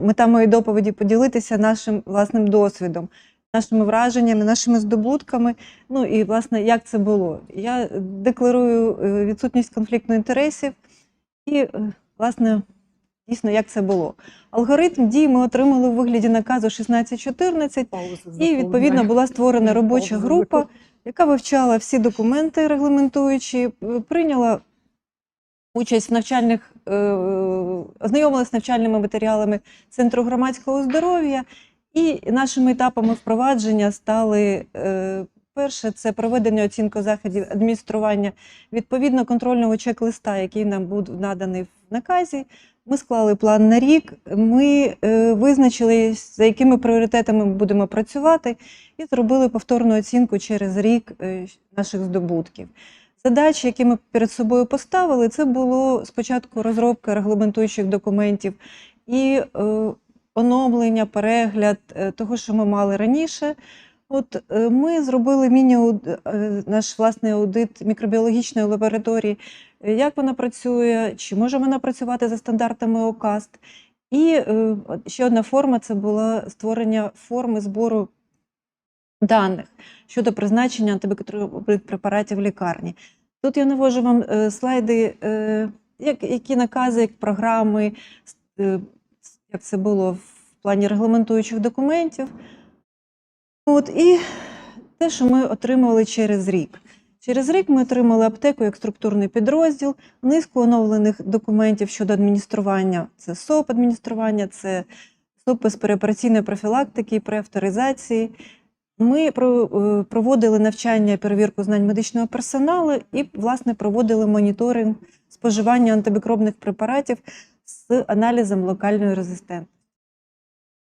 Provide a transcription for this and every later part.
мета моєї доповіді поділитися нашим власним досвідом, нашими враженнями, нашими здобутками. Ну і власне, як це було. Я декларую е, відсутність конфлікту інтересів і, е, власне, дійсно, як це було. Алгоритм дій ми отримали у вигляді наказу 1614, і відповідно була створена робоча група, яка вивчала всі документи регламентуючі, е, прийняла участь в навчальних, е, ознайомилася з навчальними матеріалами Центру громадського здоров'я. І нашими етапами впровадження стали е, перше це проведення оцінки заходів адміністрування відповідно контрольного чек-листа, який нам був наданий в наказі. Ми склали план на рік. Ми е, визначили, за якими пріоритетами ми будемо працювати, і зробили повторну оцінку через рік наших здобутків. Задачі, які ми перед собою поставили, це було спочатку розробка регламентуючих документів і е, оновлення, перегляд е, того, що ми мали раніше. От е, ми зробили міні наш власний аудит мікробіологічної лабораторії, е, як вона працює, чи може вона працювати за стандартами ОКАСТ. І е, ще одна форма це було створення форми збору даних щодо призначення антибактеріальних препаратів в лікарні. Тут я навожу вам е, слайди, е, які накази, як програми, е, як це було в плані регламентуючих документів. От, і те, що ми отримали через рік. Через рік ми отримали аптеку як структурний підрозділ, низку оновлених документів щодо адміністрування. Це СОП адміністрування, це СОП з переопераційної профілактики і преавторизації. Ми е, проводили навчання перевірку знань медичного персоналу і, власне, проводили моніторинг споживання антимікробних препаратів з аналізом локальної резистентності.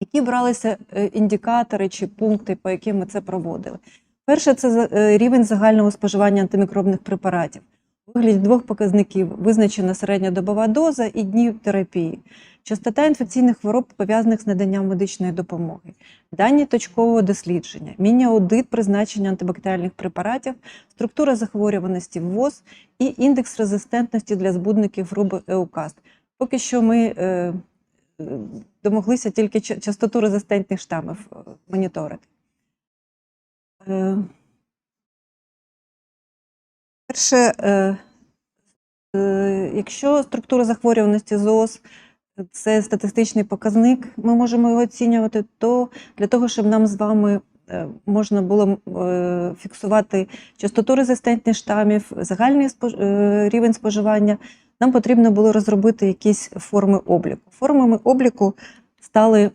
Які бралися е, індикатори чи пункти, по яким ми це проводили? Перше, це е, рівень загального споживання антимікробних препаратів. У вигляді двох показників визначена середньодобова доза і днів терапії, частота інфекційних хвороб, пов'язаних з наданням медичної допомоги, дані точкового дослідження, міні-аудит призначення антибактеріальних препаратів, структура захворюваності ВОЗ і індекс резистентності для збудників групи ЕУКАСТ. Поки що ми е, е, домоглися тільки ча- частоту резистентних штамів е, моніторити. Е, Перше, е, якщо структура захворюваності ЗООС це статистичний показник, ми можемо його оцінювати, то для того, щоб нам з вами е, можна було е, фіксувати частоту резистентних штамів, загальний е, рівень споживання, нам потрібно було розробити якісь форми обліку. Формами обліку стали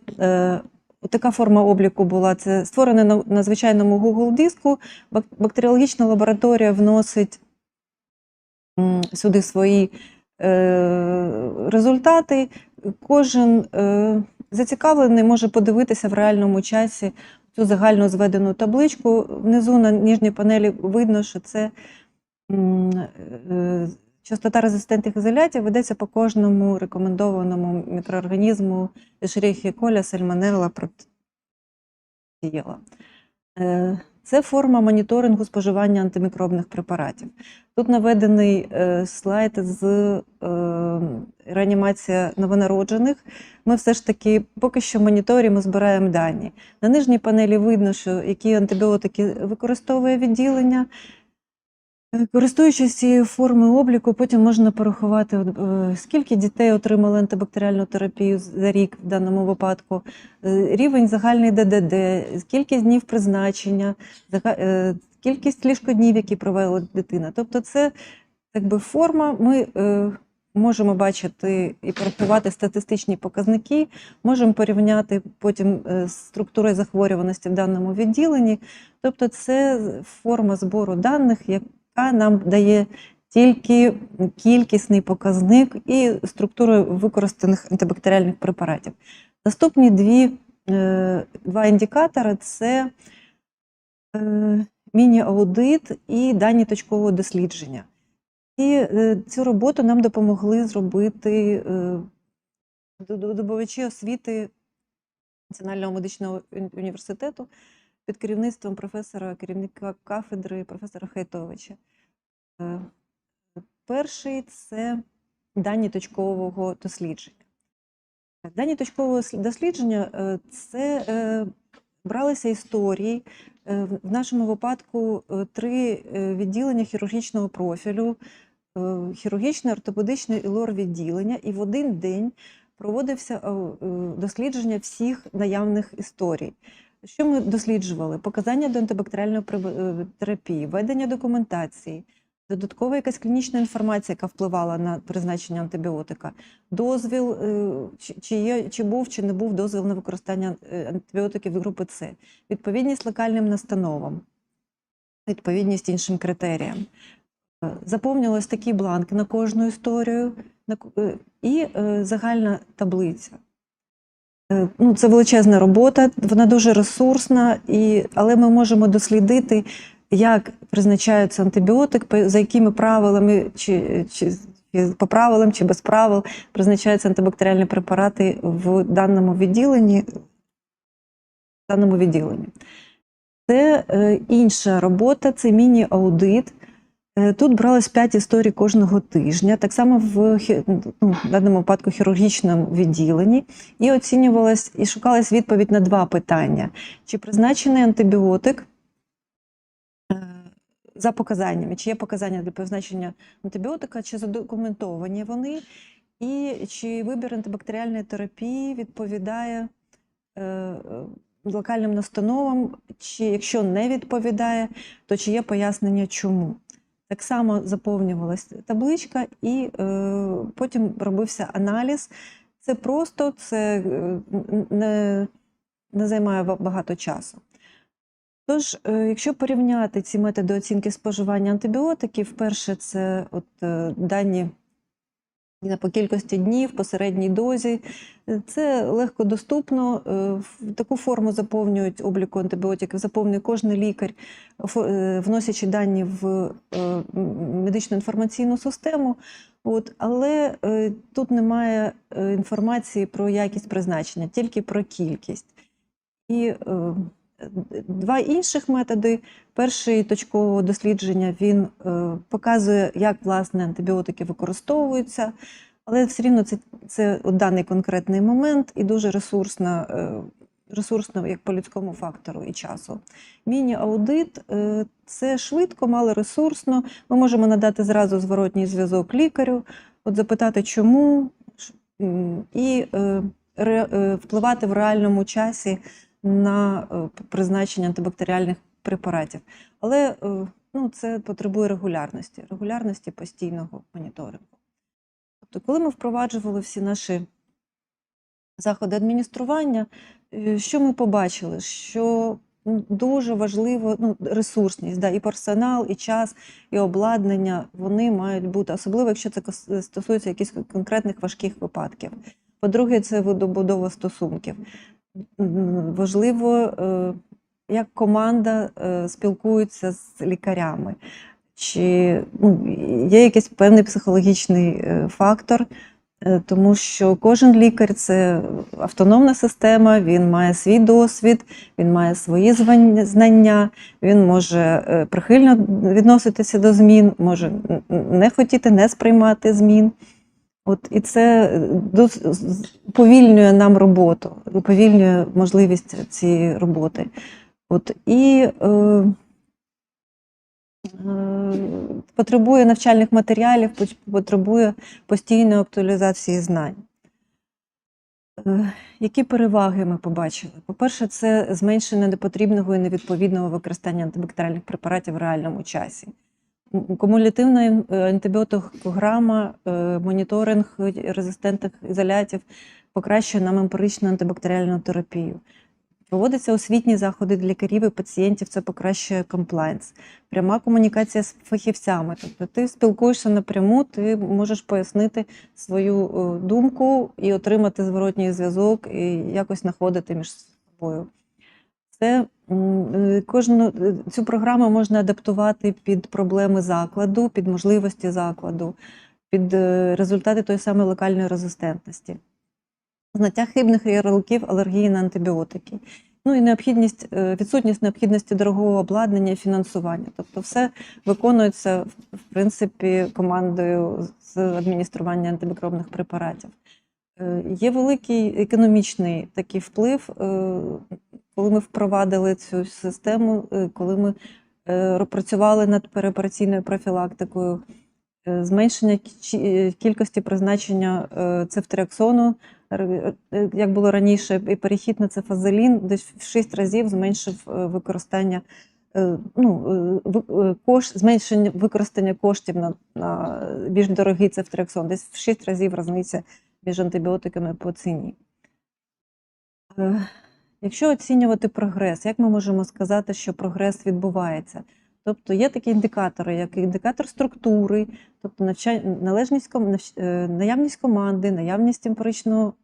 така форма обліку була це створена на, звичайному Google диску. Бак- Бактеріологічна лабораторія вносить сюди свої результати. Кожен е, зацікавлений може подивитися в реальному часі цю загальну зведену табличку. Внизу на нижній панелі видно, що це е, частота резистентних ізолятів ведеться по кожному рекомендованому мікроорганізму Escherichia coli, сальмонелла, протієла. Це форма моніторингу споживання антимікробних препаратів. Тут наведений е, слайд з е, реанімація новонароджених. Ми все ж таки поки що моніторимо, збираємо дані. На нижній панелі видно, що які антибіотики використовує відділення. Користуючись цією формою обліку, потім можна порахувати, е, скільки дітей отримали антибактеріальну терапію за рік в даному випадку, е, рівень загальний ДДД, кількість днів призначення, е, кількість ліжкоднів, які провела дитина. Тобто, це якби форма. Ми можемо бачити і порахувати статистичні показники, можемо порівняти потім з структурою захворюваності в даному відділенні. Тобто, це форма збору даних, нам дає тільки кількісний показник і структуру використаних антибактеріальних препаратів. Наступні дві, е, два індикатори це е, міні-аудит і дані точкового дослідження. І е, цю роботу нам допомогли зробити до- до- добувачі освіти Національного медичного університету під керівництвом професора, керівника кафедри, професора Хайтовича. Е, Перший це дані точкового дослідження. Дані точкового дослідження е, це е, бралися історії. В нашому випадку три відділення хірургічного профілю, хірургічне, ортопедичне і лор відділення, і в один день проводився дослідження всіх наявних історій. Що ми досліджували? Показання до антибактеріальної е, терапії, ведення документації, додаткова якась клінічна інформація, яка впливала на призначення антибіотика, дозвіл, е, чи, є, чи був чи не був дозвіл на використання е, антибіотиків групи С, відповідність локальним настановам, відповідність іншим критеріям. Заповнювалися такі бланки на кожну історію і загальна таблиця. Ну, це величезна робота, вона дуже ресурсна, і, але ми можемо дослідити, як призначається антибіотик, за якими правилами, чи, чи по правилам, чи без правил призначаються антибактеріальні препарати в даному відділенні. В даному відділенні. Це е, інша робота, це міні-аудит. Е, Тут бралось 5 історій кожного тижня, так само в, ну, в даному випадку хірургічному відділенні, і оцінювалась і шукалась відповідь на два питання: чи призначений антибіотик е, за показаннями, чи є показання для призначення антибіотика, чи задокументовані вони, і чи вибір антибактеріальної терапії відповідає е, е, локальним настановам, чи якщо не відповідає, то чи є пояснення чому. Так само заповнювалася табличка, і е, потім робився аналіз. Це просто, це е, не, не займає багато часу. Тож, е, якщо порівняти ці методи оцінки споживання антибіотиків, перше це от, е, дані по кількості днів, по середній дозі. Це легко доступно. е, таку форму заповнюють обліку антибіотиків, заповнює кожен лікар, е, вносячи дані в е, медичну інформаційну систему. От, але тут немає інформації про якість призначення, тільки про кількість. І два інших методи. Перший точкового дослідження він е, показує, як власне антибіотики використовуються, але все рівно це, це даний конкретний момент і дуже ресурсно, е, ресурсно як по людському фактору і часу. Міні-аудит е, це швидко, мало ресурсно. Ми можемо надати зразу зворотній зв'язок лікарю, от запитати, чому, і впливати в реальному часі на е, призначення антибактеріальних препаратів. Але е, ну, це потребує регулярності, регулярності постійного моніторингу. Тобто, коли ми впроваджували всі наші заходи адміністрування, е, що ми побачили? Що дуже важливо ну, ресурсність, да, і персонал, і час, і обладнання вони мають бути, особливо якщо це стосується якихось конкретних важких випадків. По-друге, це добудова стосунків. Важливо, е, як команда е, спілкується з лікарями, чи ну, є якийсь певний психологічний е, фактор, тому що кожен лікар це автономна система, він має свій досвід, він має свої знання, він може прихильно відноситися до змін, може не хотіти, не сприймати змін. От і це е, уповільнює нам роботу, уповільнює можливість цієї роботи. От і е, е, потребує навчальних матеріалів, потребує постійної актуалізації знань. Е, Які переваги ми побачили? По-перше, це зменшення непотрібного і невідповідного використання антибактеріальних препаратів в реальному часі. Кумулятивна е, антибіотикограма, е, моніторинг резистентних ізолятів покращує нам емпіричну антибактеріальну терапію. Проводяться освітні заходи для лікарів і пацієнтів, це покращує комплайнс. Пряма комунікація з фахівцями. Тобто ти спілкуєшся напряму, ти можеш пояснити свою е, думку і отримати зворотній зв'язок, і якось знаходити між собою. Це е, кожну е, цю програму можна адаптувати під проблеми закладу, під можливості закладу, під е, результати тої самої локальної резистентності. Знаття хибних ярликів алергії на антибіотики. Ну і необхідність, відсутність необхідності дорогого обладнання і фінансування. Тобто, все виконується в- принципі командою з адміністрування антимікробних препаратів. Є великий економічний такий вплив, коли ми впровадили цю систему, е, коли ми е, працювали над переопераційною профілактикою, е, зменшення кількості призначення е, як було раніше, і перехід на цефазелін десь в 6 разів зменшив використання. Ну, кош, зменшення використання коштів на, на більш дорогий цефтріаксон, десь в 6 разів різниця між антибіотиками по ціні. Якщо оцінювати прогрес, як ми можемо сказати, що прогрес відбувається? Тобто є такі індикатори, як індикатор структури, тобто належність, е, наявність команди, наявність емпіричного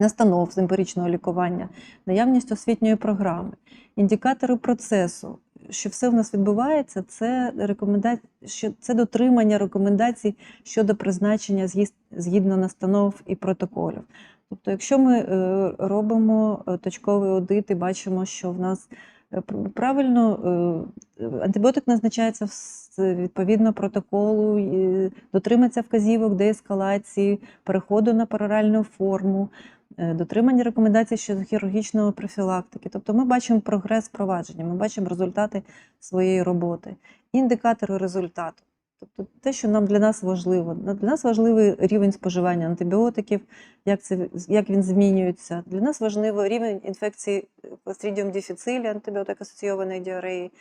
настанов з емпіричного лікування, наявність освітньої програми, індикатори процесу. Що все в нас відбувається, це рекоменда... це дотримання рекомендацій щодо призначення згідно настанов і протоколів. Тобто, якщо ми е, робимо е, точковий аудит і бачимо, що в нас е, правильно антибіотик назначається відповідно протоколу, дотриматься вказівок деескалації, переходу на пероральну форму, дотримання рекомендацій щодо хірургічної профілактики. Тобто ми бачимо прогрес впровадження, ми бачимо результати своєї роботи, індикатори результату. Тобто те, що нам для нас важливо. Для нас важливий рівень споживання антибіотиків, як, це, як він змінюється. Для нас важливий рівень інфекції Clostridium difficile, антибіотик асоційованої діареї,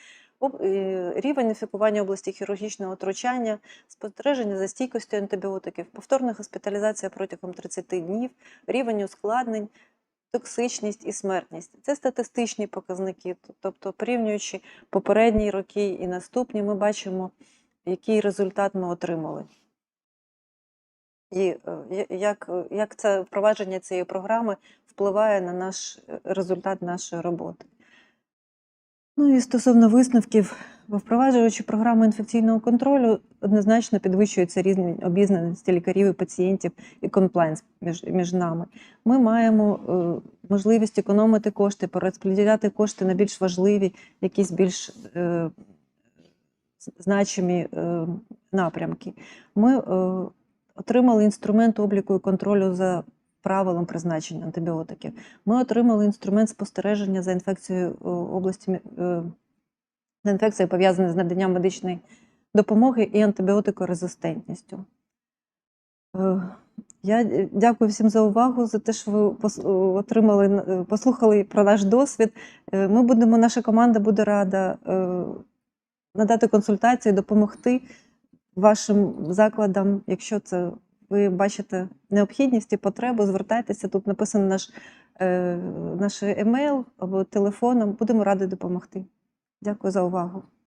е, рівень інфікування області хірургічного втручання, спостереження за стійкістю антибіотиків, повторна госпіталізація протягом 30 днів, рівень ускладнень, токсичність і смертність. Це статистичні показники. Тобто, порівнюючи попередні роки і наступні, ми бачимо, який результат ми отримали. І е, як, е, як це впровадження цієї програми впливає на наш е, результат нашої роботи. Ну і стосовно висновків, впроваджуючи програму інфекційного контролю, однозначно підвищується рівень обізнаності лікарів і пацієнтів і комплайнс між, між нами. Ми маємо е, можливість економити кошти, перерозподіляти кошти на більш важливі, якісь більш е, значимі е, напрямки. Ми е, отримали інструмент обліку і контролю за правилом призначення антибіотиків. Ми отримали інструмент спостереження за інфекцією е, області за інфекцією, пов'язаною з наданням медичної допомоги і антибіотикорезистентністю. Я дякую всім за увагу, за те, що ви отримали, послухали про наш досвід. Ми будемо, наша команда буде рада надати консультації, допомогти вашим закладам, якщо це ви бачите необхідність і потребу, звертайтеся. Тут написано наш, е, наш емейл або телефоном. Будемо раді допомогти. Дякую за увагу.